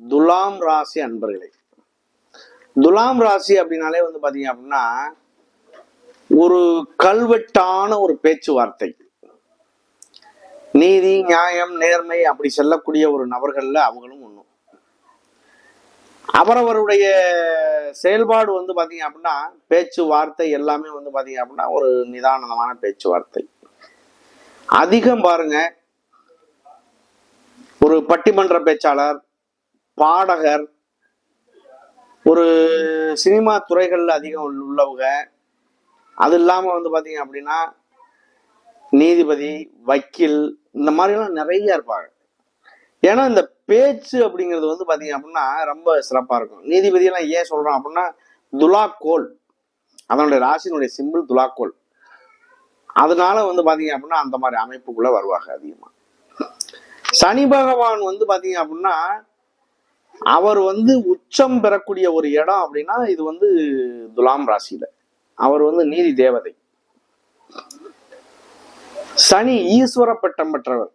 துலாம் ராசி அன்பர்களே. துலாம் ராசி அப்படின்னாலே வந்து பாத்தீங்க அப்படின்னா ஒரு கல்வெட்டான ஒரு பேச்சுவார்த்தை. நீதி நியாயம் நேர்மை அப்படி செல்லக்கூடிய ஒரு நபர்கள்ல அவங்களும் ஒண்ணும் அவரவருடைய செயல்பாடு வந்து பாத்தீங்க அப்படின்னா பேச்சுவார்த்தை எல்லாமே வந்து பாத்தீங்க அப்படின்னா ஒரு நிதானமான பேச்சுவார்த்தை. அதிகம் பாருங்க ஒரு பட்டிமன்ற பேச்சாளர் பாடகர் ஒரு சினிமா துறைகளில் அதிகம் உள்ளவங்க. அது இல்லாமல் வந்து பார்த்தீங்க அப்படின்னா நீதிபதி வக்கீல் இந்த மாதிரிலாம் நிறைய இருப்பாங்க. ஏன்னா இந்த பேச்சு அப்படிங்கிறது வந்து பார்த்தீங்க அப்படின்னா ரொம்ப சிறப்பாக இருக்கும். நீதிபதியெல்லாம் ஏன் சொல்கிறோம் அப்படின்னா துலாக்கோல். அதனுடைய ராசினுடைய சிம்பிள் துலாக்கோல். அதனால வந்து பார்த்தீங்க அப்படின்னா அந்த மாதிரி அமைப்புக்குள்ளே வருவாங்க அதிகமாக சனி பகவான் வந்து பார்த்தீங்க அப்படின்னா அவர் வந்து உச்சம் பெறக்கூடிய ஒரு இடம் அப்படின்னா இது வந்து துலாம் ராசியில. அவர் வந்து நீதி தேவதை. சனி ஈஸ்வர பட்டம் பெற்றவர்.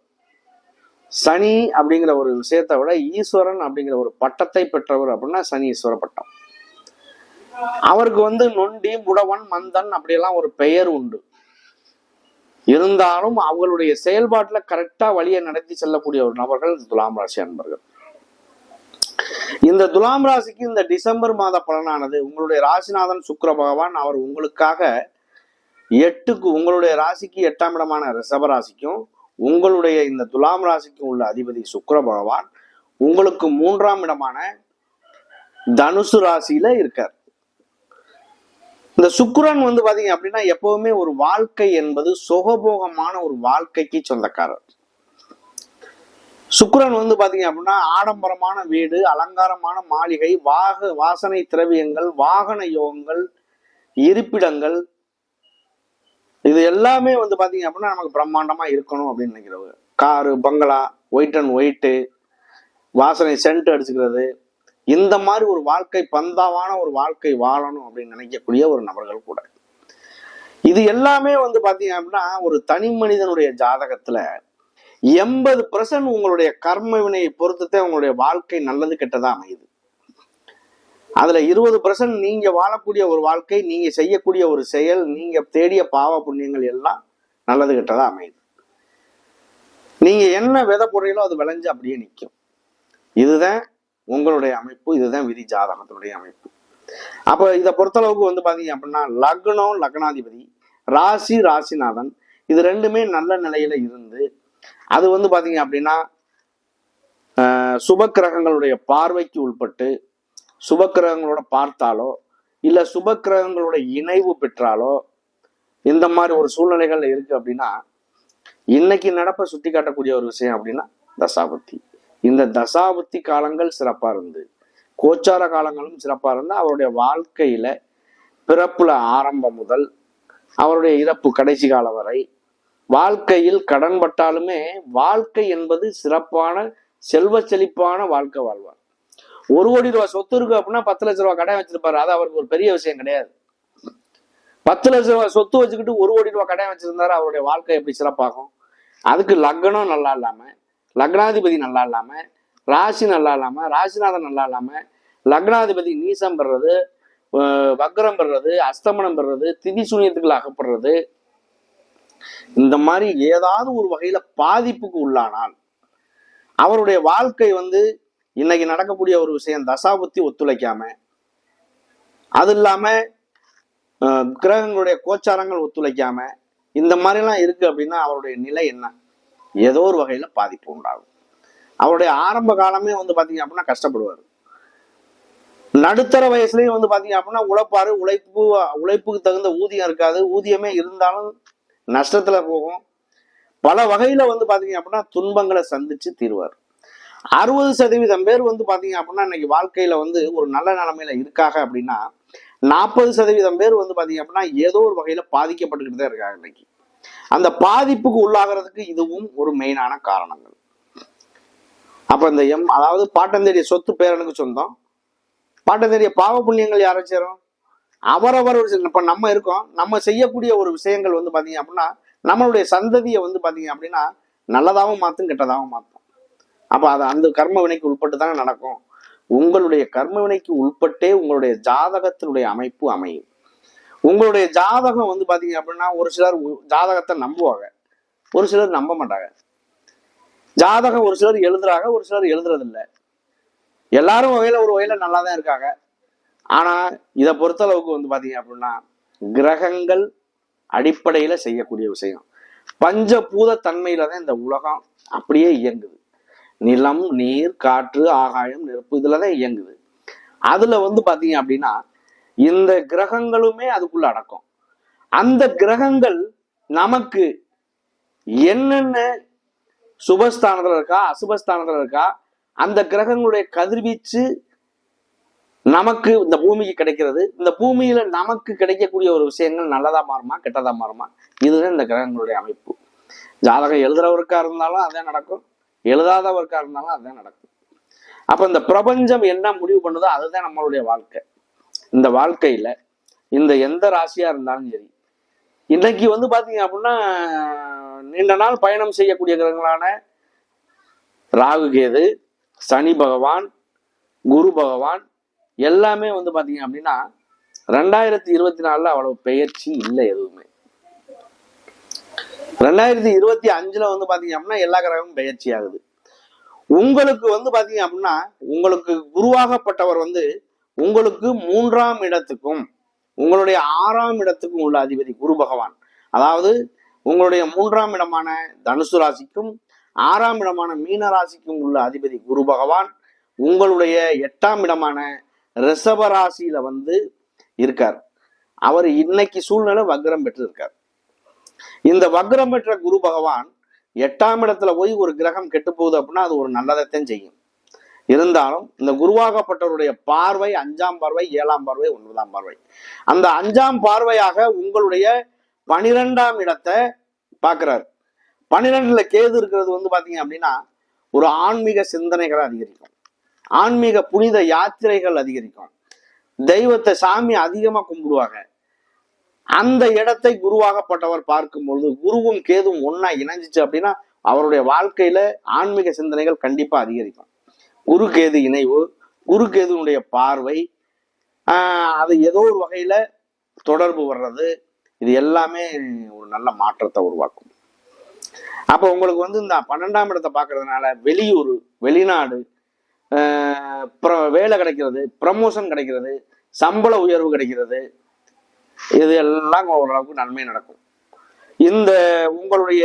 சனி அப்படிங்கிற ஒரு விஷயத்தை விட ஈஸ்வரன் அப்படிங்கிற ஒரு பட்டத்தை பெற்றவர் அப்படின்னா சனி ஈஸ்வர பட்டம். அவருக்கு வந்து நொண்டி முடவன் மந்தன் அப்படியெல்லாம் ஒரு பெயர் உண்டு. இருந்தாலும் அவங்களுடைய செயல்பாட்டுல கரெக்டா வழியை நடத்தி செல்லக்கூடிய ஒரு நபர்கள் துலாம் ராசி அன்பர்கள். இந்த துலாம் ராசிக்கு இந்த டிசம்பர் மாத பலனானது உங்களுடைய ராசிநாதன் சுக்கர பகவான் அவர் உங்களுக்காக எட்டுக்கு உங்களுடைய ராசிக்கு எட்டாம் இடமான ரிஷப ராசிக்கும் உங்களுடைய இந்த துலாம் ராசிக்கும் உள்ள அதிபதி சுக்கர பகவான் உங்களுக்கு மூன்றாம் இடமான தனுசு ராசியில இருக்கார். இந்த சுக்கரன் வந்து பாத்தீங்க அப்படின்னா எப்பவுமே ஒரு வாழ்க்கை என்பது சுகபோகமான ஒரு வாழ்க்கைக்கு சொந்தக்காரர். சுக்கிரன் வந்து பாத்தீங்க அப்படின்னா ஆடம்பரமான வீடு அலங்காரமான மாளிகை வாக வாசனை திரவியங்கள் வாகன யோகங்கள் இருப்பிடங்கள். இது எல்லாமே வந்து பாத்தீங்க அப்படின்னா நமக்கு பிரம்மாண்டமா இருக்கணும் அப்படின்னு நினைக்கிறவங்க. Car bungalow white and white வாசனை சென்ட் அடிச்சுக்கிறது. இந்த மாதிரி ஒரு வாழ்க்கை பந்தாவான ஒரு வாழ்க்கை வாழணும் அப்படின்னு நினைக்கக்கூடிய ஒரு நபர்கள் கூட. இது எல்லாமே வந்து பாத்தீங்க அப்படின்னா ஒரு தனி மனிதனுடைய ஜாதகத்துல எண்பது பர்சன்ட் உங்களுடைய கர்ம வினையை பொறுத்துதான் உங்களுடைய வாழ்க்கை நல்லது கெட்டதா அமையுது. அதுல இருபது பர்சன்ட் நீங்க வாழக்கூடிய ஒரு வாழ்க்கை நீங்க செய்யக்கூடிய ஒரு செயல் நீங்க தேடிய பாவ புண்ணியங்கள் எல்லாம் நல்லது கெட்டதா அமையுது. நீங்க என்ன விதை போடுறீங்களோ அது விளைஞ்சு அப்படியே நிற்கும் இதுதான் உங்களுடைய அமைப்பு இதுதான் விதி ஜாதகத்தினுடைய அமைப்பு. அப்ப இதை பொறுத்தளவுக்கு வந்து பாத்தீங்க அப்படின்னா லக்னம் லக்னாதிபதி ராசி ராசிநாதன் இது ரெண்டுமே நல்ல நிலையில இருந்து அது வந்து பார்த்தீங்க அப்படின்னா சுப கிரகங்களுடைய பார்வைக்கு உட்பட்டு சுப கிரகங்களோட பார்த்தாலோ இல்லை சுப கிரகங்களோட இணைவு பெற்றாலோ இந்த மாதிரி ஒரு சூழ்நிலைகள் இருக்கு அப்படின்னா இன்னைக்கு நடப்பை சுட்டி காட்டக்கூடிய ஒரு விஷயம் அப்படின்னா தசாபத்தி இந்த தசாபத்தி காலங்கள் சிறப்பாக இருந்து கோச்சார காலங்களும் சிறப்பாக இருந்து அவருடைய வாழ்க்கையில பிறப்புல ஆரம்பம் முதல் அவருடைய இறப்பு கடைசி காலம் வரை வாழ்க்கையில் கடன் பட்டாலுமே வாழ்க்கை என்பது சிறப்பான செல்வ செழிப்பான வாழ்க்கை வாழ்வார். ஒரு கோடி ரூபாய் சொத்து இருக்கு அப்படின்னா பத்து லட்ச ரூபாய் கடன் வச்சிருப்பாரு. அது அவருக்கு ஒரு பெரிய விஷயம் கிடையாது. பத்து லட்ச ரூபாய் சொத்து வச்சுக்கிட்டு ஒரு கோடி ரூபாய் கடன் வச்சிருந்தாரு அவருடைய வாழ்க்கை எப்படி சிறப்பாகும்? அதுக்கு லக்னம் நல்லா இல்லாம லக்னாதிபதி நல்லா இல்லாம ராசி நல்லா இல்லாம ராசிநாதன் நல்லா இல்லாம லக்னாதிபதி நீசம் பெறுறது வக்ரம் பெறுறது அஸ்தமனம் பெறுறது திதி சூனியத்துக்குள்ள அகப்படுறது இந்த மாதிரி ஏதாவது ஒரு வகையில பாதிப்புக்கு உள்ளானால் அவருடைய வாழ்க்கை வந்து இன்னைக்கு நடக்கக்கூடிய ஒரு விஷயம் தசாபுத்தி ஒத்துழைக்காம அது இல்லாம கிரகங்களுடைய கோச்சாரங்கள் ஒத்துழைக்காம இந்த மாதிரிலாம் இருக்கு அப்படின்னா அவருடைய நிலை என்ன? ஏதோ ஒரு வகையில பாதிப்பு உண்டாகும். அவருடைய ஆரம்ப காலமே வந்து பாத்தீங்க அப்படின்னா கஷ்டப்படுவார். நடுத்தர வயசுலயும் வந்து பாத்தீங்க அப்படின்னா உழைப்பாரு உழைப்பு உழைப்புக்கு தகுந்த ஊதியம் இருக்காது ஊதியமே இருந்தாலும் நஷ்டத்தில் போகும். பல வகையில் வந்து பார்த்தீங்க அப்படின்னா துன்பங்களை சந்தித்து தீர்வார். அறுபது சதவீதம் பேர் வந்து பார்த்தீங்க அப்படின்னா இன்னைக்கு வாழ்க்கையில் வந்து ஒரு நல்ல நிலைமையில இருக்காங்க அப்படின்னா நாற்பது சதவீதம் பேர் வந்து பார்த்தீங்க அப்படின்னா ஏதோ ஒரு வகையில் பாதிக்கப்பட்டுக்கிட்டு தான் இருக்காங்க இன்னைக்கு. அந்த பாதிப்புக்கு உள்ளாகிறதுக்கு இதுவும் ஒரு மெயினான காரணங்கள். அப்ப இந்த எம் அதாவது பாட்டந்தேடிய சொத்து பேரனுக்கு சொந்தம். பாட்டந்தேடிய பாவ புண்ணியங்கள் யாரை சேரும்? அவரவர் இப்போ நம்ம இருக்கோம். நம்ம செய்யக்கூடிய ஒரு விஷயங்கள் வந்து பார்த்தீங்க அப்படின்னா நம்மளுடைய சந்ததியை வந்து பார்த்தீங்க அப்படின்னா நல்லதாகவும் மாற்றும் கெட்டதாகவும் மாற்றும் அப்போ அது அந்த கர்ம வினைக்கு உட்பட்டு தானே நடக்கும். உங்களுடைய கர்ம வினைக்கு உட்பட்டே உங்களுடைய ஜாதகத்தினுடைய அமைப்பு அமையும். உங்களுடைய ஜாதகம் வந்து பார்த்தீங்க அப்படின்னா ஒரு சிலர் உ- ஜாதகத்தை நம்புவாங்க. ஒரு சிலர் நம்ப மாட்டாங்க. ஜாதகம் ஒரு சிலர் எழுதுறாங்க ஒரு சிலர் எழுதுறதில்லை. எல்லாரும் வகையில் ஒரு வகையில் நல்லா தான் இருக்காங்க. ஆனா இதை பொறுத்தளவுக்கு வந்து பாத்தீங்க அப்படின்னா கிரகங்கள் அடிப்படையில செய்யக்கூடிய விஷயம். பஞ்சபூத தன்மையில தான் இந்த உலகம் அப்படியே இயங்குது. நிலம் நீர் காற்று ஆகாயம் நெருப்பு இதுல தான் இயங்குது. அதுல வந்து பாத்தீங்க அப்படின்னா இந்த கிரகங்களுமே அதுக்குள்ள அடக்கம். அந்த கிரகங்கள் நமக்கு என்னென்ன சுபஸ்தானத்துல இருக்கா அசுபஸ்தானத்துல இருக்கா அந்த கிரகங்களுடைய கதிர்வீச்சு நமக்கு இந்த பூமிக்கு கிடைக்கிறது இந்த பூமியில நமக்கு கிடைக்கக்கூடிய ஒரு விஷயங்கள் நல்லதா மாறுமா கெட்டதா மாறுமா? இதுதான் இந்த கிரகங்களுடைய அமைப்பு. ஜாதகம் எழுதுறவருக்கா இருந்தாலும் அதே நடக்கும். எழுதாதவருக்கா இருந்தாலும் அதே நடக்கும். அப்ப இந்த பிரபஞ்சம் என்ன முடிவு பண்ணுதோ அதுதான் நம்மளுடைய வாழ்க்கை. இந்த வாழ்க்கையில இந்த எந்த ராசியா இருந்தாலும் சரி இன்னைக்கு வந்து பாத்தீங்க அப்படின்னா நீண்ட நாள் பயணம் செய்யக்கூடிய கிரகங்களான ராகு கேது சனி பகவான் குரு பகவான் எல்லாமே வந்து பாத்தீங்க அப்படின்னா ரெண்டாயிரத்தி இருபத்தி நாலுல அவ்வளவு பெயர்ச்சி இல்லை எதுவுமே. ரெண்டாயிரத்தி இருபத்தி அஞ்சுல வந்து பாத்தீங்க அப்படின்னா எல்லா கிரகமும் பெயர்ச்சி ஆகுது. உங்களுக்கு வந்து பாத்தீங்க அப்படின்னா உங்களுக்கு குருவாகப்பட்டவர் வந்து உங்களுக்கு மூன்றாம் இடத்துக்கும் உங்களுடைய ஆறாம் இடத்துக்கும் உள்ள அதிபதி குரு பகவான். அதாவது உங்களுடைய மூன்றாம் இடமான தனுசு ராசிக்கும் ஆறாம் இடமான மீன ராசிக்கும் உள்ள அதிபதி குரு பகவான் உங்களுடைய எட்டாம் இடமான ரிஷபராசியில வந்து இருக்கார். அவர் இன்னைக்கு சூழ்நிலை வக்ரம் பெற்று இருக்கார் இந்த வக்ரம் பெற்ற குரு பகவான் எட்டாம் இடத்துல போய் ஒரு கிரகம் கெட்டு போகுது அப்படின்னா அது ஒரு நல்லதைத்தான் செய்யும். இருந்தாலும் இந்த குருவாகப்பட்டவருடைய பார்வை அஞ்சாம் பார்வை ஏழாம் பார்வை ஒன்பதாம் பார்வை. அந்த அஞ்சாம் பார்வையாக உங்களுடைய பனிரெண்டாம் இடத்தை பார்க்கிறார். பனிரெண்டுல கேது இருக்கிறது வந்து பாத்தீங்க அப்படின்னா ஒரு ஆன்மீக சிந்தனைகளை அதிகரிக்கும். ஆன்மீக புனித யாத்திரைகள் அதிகரிக்கும். தெய்வத்தை சாமி அதிகமா கும்பிடுவாங்க. அந்த இடத்தை குருவாகப்பட்டவர் பார்க்கும் பொழுது குருவும் கேதும் ஒன்னா இணைஞ்சிச்சு அப்படின்னா அவருடைய வாழ்க்கையில ஆன்மீக சிந்தனைகள் கண்டிப்பா அதிகரிக்கும். குரு கேது இணைவு குரு கேதுனுடைய பார்வை ஆஹ் அது ஏதோ ஒரு வகையில தொடர்பு வர்றது இது எல்லாமே ஒரு நல்ல மாற்றத்தை உருவாக்கும். அப்போ உங்களுக்கு வந்து இந்த பன்னெண்டாம் இடத்தை பார்க்கறதுனால வெளியூர் வெளிநாடு வேலை கிடைக்கிறது ப்ரமோஷன் கிடைக்கிறது சம்பள உயர்வு கிடைக்கிறது. இது எல்லாம் ஓரளவுக்கு நன்மை நடக்கும். இந்த உங்களுடைய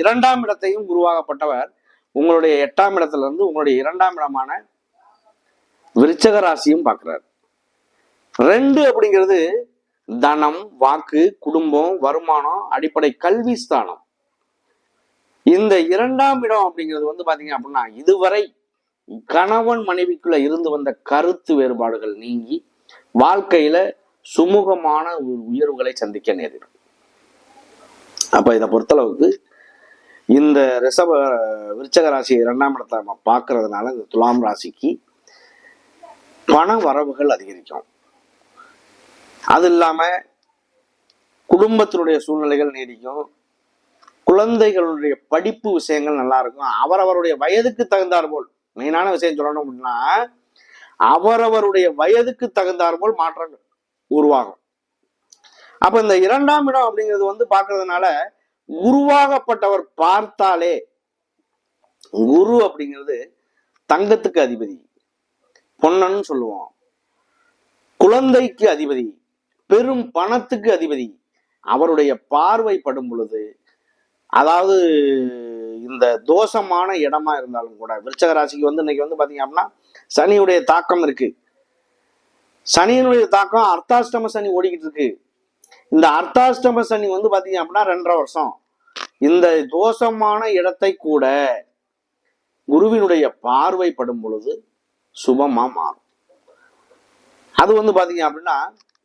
இரண்டாம் இடத்தையும் உருவாகப்பட்டவர் உங்களுடைய எட்டாம் இடத்துல இருந்து உங்களுடைய இரண்டாம் இடமான விருச்சக ராசியும் பார்க்கிறார். ரெண்டு அப்படிங்கிறது தனம் வாக்கு குடும்பம் வருமானம் அடிப்படை கல்வி ஸ்தானம். இந்த இரண்டாம் இடம் அப்படிங்கிறது வந்து பாத்தீங்க அப்படின்னா இதுவரை கணவன் மனைவிக்குள்ள இருந்து வந்த கருத்து வேறுபாடுகள் நீங்கி வாழ்க்கையில சுமூகமான ஒரு உயர்வுகளை சந்திக்க நேரிடும். அப்ப இதை பொறுத்தளவுக்கு இந்த ரிஷப விருச்சக ராசி இரண்டாம் இடத்தை நம்ம பார்க்கறதுனால இந்த துலாம் ராசிக்கு பண வரவுகள் அதிகரிக்கும். அது இல்லாம குடும்பத்தினுடைய சூழ்நிலைகள் நீடிக்கும். குழந்தைகளுடைய படிப்பு விஷயங்கள் நல்லா இருக்கும். அவரவருடைய வயதுக்கு தகுந்தாற் போல் மெயினான விஷயம் சொல்லணும் அப்படின்னா அவரவருடைய வயதுக்கு தகுந்தாற் போல் மாற்றங்கள் உருவாகும். அப்ப இந்த இரண்டாம் இடம் அப்படிங்கிறது வந்து பாக்குறதுனால உருவாகப்பட்டவர் பார்த்தாலே குரு அப்படிங்கிறது தங்கத்துக்கு அதிபதி பொன்னன்னு சொல்லுவோம். குழந்தைக்கு அதிபதி பெரும் பணத்துக்கு அதிபதி அவருடைய பார்வை படும் பொழுது அதாவது இந்த தோஷமான இடமா இருந்தாலும் கூட விருச்சக ராசிக்கு வந்து இன்னைக்கு வந்து பாத்தீங்க அப்படின்னா சனியுடைய தாக்கம் இருக்கு. சனியினுடைய தாக்கம் அர்த்தாஷ்டம சனி ஓடிக்கிட்டு இருக்கு. இந்த அர்த்தாஷ்டம சனி வந்து பாத்தீங்க அப்படின்னா ரெண்டரை வருஷம். இந்த தோஷமான இடத்தை கூட குருவினுடைய பார்வைப்படும் பொழுது சுபமா மாறும். அது வந்து பாத்தீங்க அப்படின்னா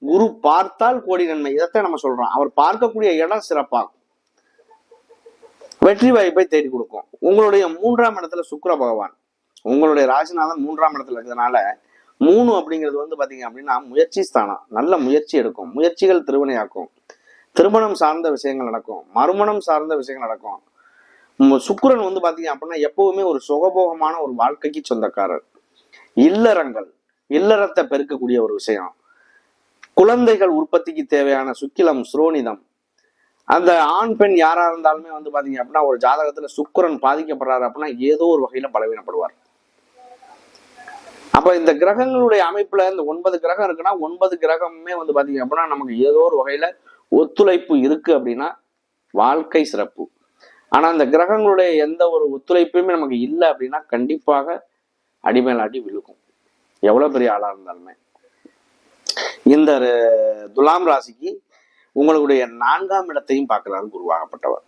குரு பார்த்தால் கோடி நன்மை. இதைத்தான் நம்ம சொல்றோம். அவர் பார்க்கக்கூடிய இடம் சிறப்பாகும். வெற்றி வாய்ப்பை தேடி கொடுக்கும். உங்களுடைய மூன்றாம் இடத்துல சுக்ர பகவான் உங்களுடைய ராசிநாதன் மூன்றாம் இடத்துல இருக்கிறதுனால மூணு அப்படிங்கிறது வந்து பாத்தீங்க அப்படின்னா முயற்சி ஸ்தானம். நல்ல முயற்சி எடுக்கும். முயற்சிகள் திருவினையாக்கும் திருமணம் சார்ந்த விஷயங்கள் நடக்கும். மறுமணம் சார்ந்த விஷயங்கள் நடக்கும். சுக்கரன் வந்து பாத்தீங்க அப்படின்னா எப்பவுமே ஒரு சுகபோகமான ஒரு வாழ்க்கைக்கு சொந்தக்காரர். இல்லறங்கள் இல்லறத்தை பெருக்கக்கூடிய ஒரு விஷயம். குழந்தைகள் உற்பத்திக்கு தேவையான சுக்கிலம் சுரோனிதம் அந்த ஆண் பெண் யாரா இருந்தாலுமே வந்து பாத்தீங்க அப்படின்னா ஒரு ஜாதகத்துல சுக்கரன் பாதிக்கப்படுறாரு அப்படின்னா ஏதோ ஒரு வகையில பலவீனப்படுவார். அப்ப இந்த கிரகங்களுடைய அமைப்புல இந்த ஒன்பது கிரகம் இருக்குன்னா ஒன்பது கிரகமுமே வந்து பாத்தீங்க அப்படின்னா நமக்கு ஏதோ ஒரு வகையில ஒத்துழைப்பு இருக்கு அப்படின்னா வாழ்க்கை சிறப்பு. ஆனா அந்த கிரகங்களுடைய எந்த ஒரு ஒத்துழைப்புமே நமக்கு இல்லை அப்படின்னா கண்டிப்பாக அடிமேலாட்டி அடி விழுக்கும் எவ்வளவு பெரிய ஆளா இருந்தாலுமே. இந்த துலாம் ராசிக்கு உங்களுடைய நான்காம் இடத்தையும் பார்க்கிறாரு குருவாகப்பட்டவர்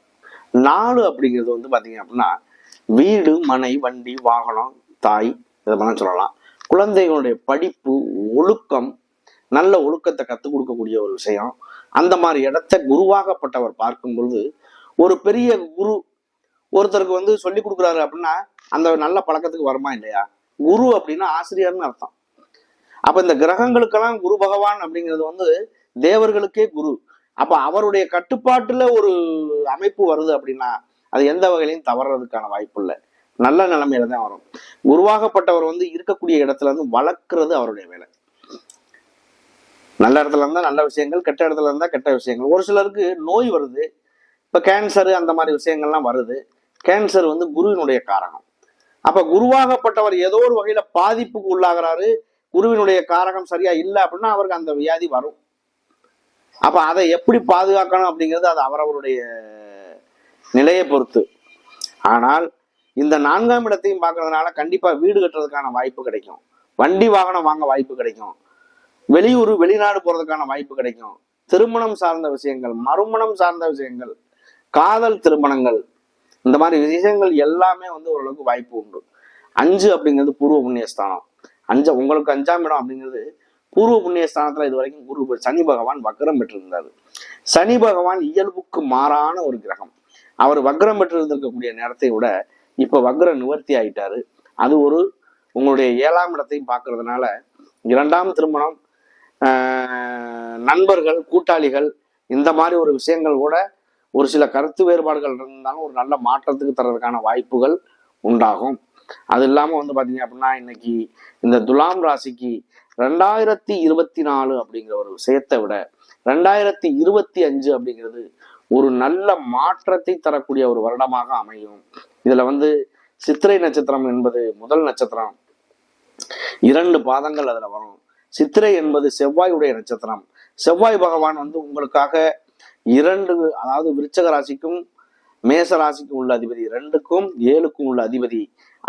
நாலு அப்படிங்கிறது வந்து பார்த்தீங்க அப்படின்னா வீடு மனை வண்டி வாகனம் தாய் இதெல்லாம் சொல்லலாம். குழந்தைகளுடைய படிப்பு ஒழுக்கம் நல்ல ஒழுக்கத்தை கற்றுக் கொடுக்கக்கூடிய ஒரு விஷயம். அந்த மாதிரி இடத்த குருவாகப்பட்டவர் பார்க்கும் பொழுது ஒரு பெரிய குரு ஒருத்தருக்கு வந்து சொல்லி கொடுக்குறாரு அப்படின்னா அந்த நல்ல பழக்கத்துக்கு வருமா இல்லையா? குரு அப்படின்னா ஆசிரியர்னு அர்த்தம். அப்ப இந்த கிரகங்களுக்கெல்லாம் குரு பகவான் அப்படிங்கிறது வந்து தேவர்களுக்கே குரு. அப்ப அவருடைய கட்டுப்பாட்டுல ஒரு அமைப்பு வருது அப்படின்னா அது எந்த வகையிலையும் தவறுறதுக்கான வாய்ப்பு இல்லை. நல்ல நிலைமையில தான் வரும். குருவாகப்பட்டவர் வந்து இருக்கக்கூடிய இடத்துல இருந்து வளர்க்கறது அவருடைய வேலை. நல்ல இடத்துல இருந்தா நல்ல விஷயங்கள் கெட்ட இடத்துல இருந்தா கெட்ட விஷயங்கள். ஒரு சிலருக்கு நோய் வருது. இப்ப கேன்சரு அந்த மாதிரி விஷயங்கள்லாம் வருது. கேன்சர் வந்து குருவினுடைய காரணம் அப்ப குருவாகப்பட்டவர் ஏதோ ஒரு வகையில பாதிப்புக்கு உள்ளாகிறாரு. குருவினுடைய காரகம் சரியா இல்லை அப்படின்னா அவருக்கு அந்த வியாதி வரும். அப்ப அதை எப்படி பாதுகாக்கணும் அப்படிங்கிறது அது அவரவருடைய நிலையை பொறுத்து. ஆனால் இந்த நான்காம் இடத்தையும் பார்க்கறதுனால கண்டிப்பா வீடு கட்டுறதுக்கான வாய்ப்பு கிடைக்கும். வண்டி வாகனம் வாங்க வாய்ப்பு கிடைக்கும். வெளியூர் வெளிநாடு போறதுக்கான வாய்ப்பு கிடைக்கும். திருமணம் சார்ந்த விஷயங்கள் மறுமணம் சார்ந்த விஷயங்கள் காதல் திருமணங்கள் இந்த மாதிரி விஷயங்கள் எல்லாமே வந்து ஓரளவுக்கு வாய்ப்பு உண்டு. அஞ்சு அப்படிங்கிறது பூர்வ புண்ணியஸ்தானம். அஞ்சு உங்களுக்கு அஞ்சாம் இடம் அப்படிங்கிறது பூர்வ புண்ணியஸ்தானத்துல இது வரைக்கும் குரு சனி பகவான் வக்ரம் பெற்றிருந்தாரு. சனி பகவான் இயல்புக்கு மாறான ஒரு கிரகம். அவர் வக்ரம் பெற்று இருந்திருக்கக்கூடிய நேரத்தை விட இப்ப வக்ர நிவர்த்தி ஆயிட்டாரு. அது ஒரு உங்களுடைய ஏழாம் இடத்தையும் பார்க்கறதுனால இரண்டாம் திருமணம் ஆஹ், நண்பர்கள் கூட்டாளிகள் இந்த மாதிரி ஒரு விஷயங்கள் கூட ஒரு சில கருத்து வேறுபாடுகள் இருந்தாலும் ஒரு நல்ல மாற்றத்துக்கு தர்றதுக்கான வாய்ப்புகள் உண்டாகும். அது இல்லாம வந்து பாத்தீங்க அப்படின்னா இன்னைக்கு இந்த துலாம் ராசிக்கு ரெண்டாயிரத்தி இருபத்தி நாலு அப்படிங்கிற ஒரு விஷயத்தை விட ரெண்டாயிரத்தி இருபத்தி அஞ்சு அப்படிங்கிறது ஒரு நல்ல மாற்றத்தை தரக்கூடிய ஒரு வருடமாக அமையும். இதுல வந்து சித்திரை நட்சத்திரம் என்பது முதல் நட்சத்திரம். இரண்டு பாதங்கள் அதுல வரும். சித்திரை என்பது செவ்வாயுடைய நட்சத்திரம். செவ்வாய் பகவான் வந்து உங்களுக்காக இரண்டு அதாவது விருச்சக ராசிக்கும் மேச ராசிக்கும் உள்ள அதிபதி ரெண்டுக்கும் ஏழுக்கும் உள்ள அதிபதி.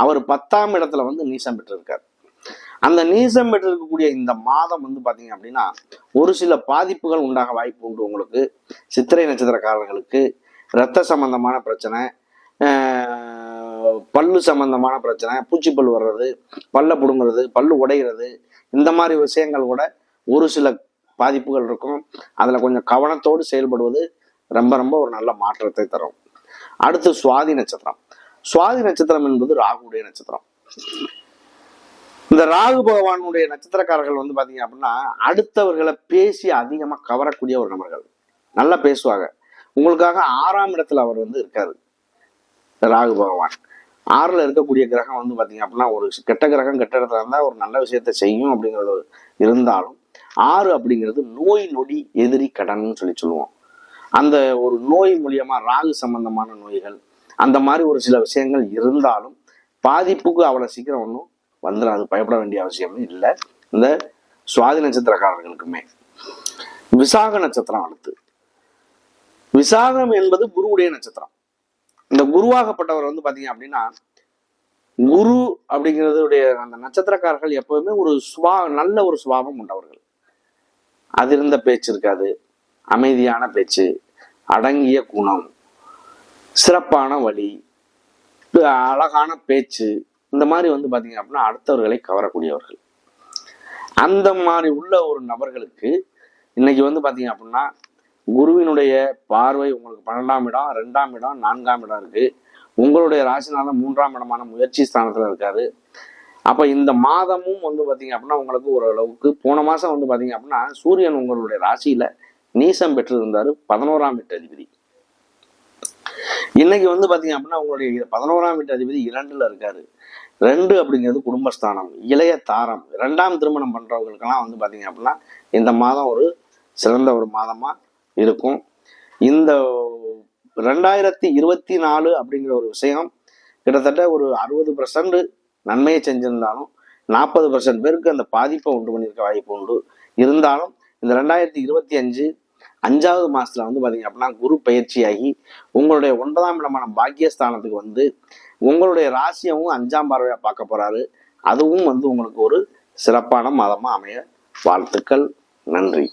அவர் பத்தாம் இடத்துல வந்து நீசம் பெற்றிருக்கார். அந்த நீசம் பெற்றிருக்கக்கூடிய இந்த மாதம் வந்து பார்த்தீங்க அப்படின்னா ஒரு சில பாதிப்புகள் உண்டாக வாய்ப்பு உண்டு உங்களுக்கு. சித்திரை நட்சத்திரக்காரர்களுக்கு இரத்த சம்பந்தமான பிரச்சனை பல்லு சம்பந்தமான பிரச்சனை பூச்சிப்பல் வர்றது பல்ல பிடுங்குறது பல்லு உடைகிறது இந்த மாதிரி விஷயங்கள் கூட ஒரு சில பாதிப்புகள் இருக்கும். அதில் கொஞ்சம் கவனத்தோடு செயல்படுவது ரொம்ப ரொம்ப ஒரு நல்ல மாற்றத்தை தரும். அடுத்து சுவாதி நட்சத்திரம். சுவாதி நட்சத்திரம் என்பது ராகுடைய நட்சத்திரம். இந்த ராகு பகவானுடைய நட்சத்திரக்காரர்கள் வந்து பாத்தீங்க அப்படின்னா அடுத்தவர்களை பேசி அதிகமா கவரக்கூடிய ஒரு நபர்கள். நல்லா பேசுவாங்க. உங்களுக்காக ஆறாம் இடத்துல அவர் வந்து இருக்காரு. ராகு பகவான். ஆறுல இருக்கக்கூடிய கிரகம் வந்து பாத்தீங்க அப்படின்னா ஒரு கெட்ட கிரகம் கெட்ட இடத்துல இருந்தா ஒரு நல்ல விஷயத்த செய்யும் அப்படிங்கிறது இருந்தாலும் ஆறு அப்படிங்கிறது நோய் நொடி எதிரி கடன்னு சொல்லி சொல்லுவோம். அந்த ஒரு நோய் மூலியமா ராகு சம்பந்தமான நோய்கள் அந்த மாதிரி ஒரு சில விஷயங்கள் இருந்தாலும் பாதிப்புக்கு அவ்வளவு சீக்கிரம் ஒன்றும் வந்துடும் அது பயப்பட வேண்டிய அவசியமே இல்லை. இந்த சுவாதி நட்சத்திரக்காரர்களுக்குமே. விசாக நட்சத்திரம் அடுத்து. விசாகம் என்பது குருவுடைய நட்சத்திரம். இந்த குருவாகப்பட்டவர் வந்து பாத்தீங்க அப்படின்னா குரு அப்படிங்கிறதுடைய அந்த நட்சத்திரக்காரர்கள் எப்பவுமே ஒரு சுவா நல்ல ஒரு சுபாவம் உண்டவர்கள். இருந்த பேச்சு இருக்காது. அமைதியான பேச்சு. அடங்கிய குணம். சிறப்பான வழி. அழகான பேச்சு. இந்த மாதிரி வந்து பாத்தீங்க அப்படின்னா அடுத்தவர்களை கவரக்கூடியவர்கள். அந்த மாதிரி உள்ள ஒரு நபர்களுக்கு இன்னைக்கு வந்து பாத்தீங்க அப்படின்னா குருவினுடைய பார்வை உங்களுக்கு பன்னெண்டாம் இடம் ரெண்டாம் இடம் நான்காம் இடம் இருக்கு. உங்களுடைய ராசிநாதன் மூன்றாம் இடமான முயற்சி ஸ்தானத்துல இருக்காரு. அப்ப இந்த மாதமும் வந்து பாத்தீங்க அப்படின்னா உங்களுக்கு ஓரளவுக்கு போன மாசம் வந்து பாத்தீங்க அப்படின்னா சூரியன் உங்களுடைய ராசியில நீசம் பெற்றிருந்தாரு பதினோராம் வீட்டு அதிபதி. இன்னைக்கு வந்து பாத்தீங்க அப்படின்னா உங்களுடைய பதினோராம் வீட்டு அதிபதி இரண்டுல இருக்காரு. ரெண்டு அப்படிங்கிறது குடும்பஸ்தானம் இளைய தாரம். ரெண்டாம் திருமணம் பண்ணுறவங்களுக்கெல்லாம் வந்து பார்த்தீங்க அப்படின்னா இந்த மாதம் ஒரு சிறந்த ஒரு மாதமாக இருக்கும். இந்த ரெண்டாயிரத்தி இருபத்தி நாலு அப்படிங்கிற ஒரு விஷயம் கிட்டத்தட்ட ஒரு அறுபது பர்சன்ட் நன்மையை செஞ்சிருந்தாலும் நாற்பது பர்சன்ட் பேருக்கு அந்த பாதிப்பை உண்டு பண்ணியிருக்க வாய்ப்பு உண்டு. இருந்தாலும் இந்த ரெண்டாயிரத்தி இருபத்தி அஞ்சு அஞ்சாவது மாசத்துல வந்து பாத்தீங்க அப்படின்னா குரு பயிற்சியாகி உங்களுடைய ஒன்பதாம் இடமான பாக்கியஸ்தானத்துக்கு வந்து உங்களுடைய ராசியவும் அஞ்சாம் பார்வையா பார்க்க போறாரு. அதுவும் வந்து உங்களுக்கு ஒரு சிறப்பான மாதமா அமைய வாழ்த்துக்கள். நன்றி.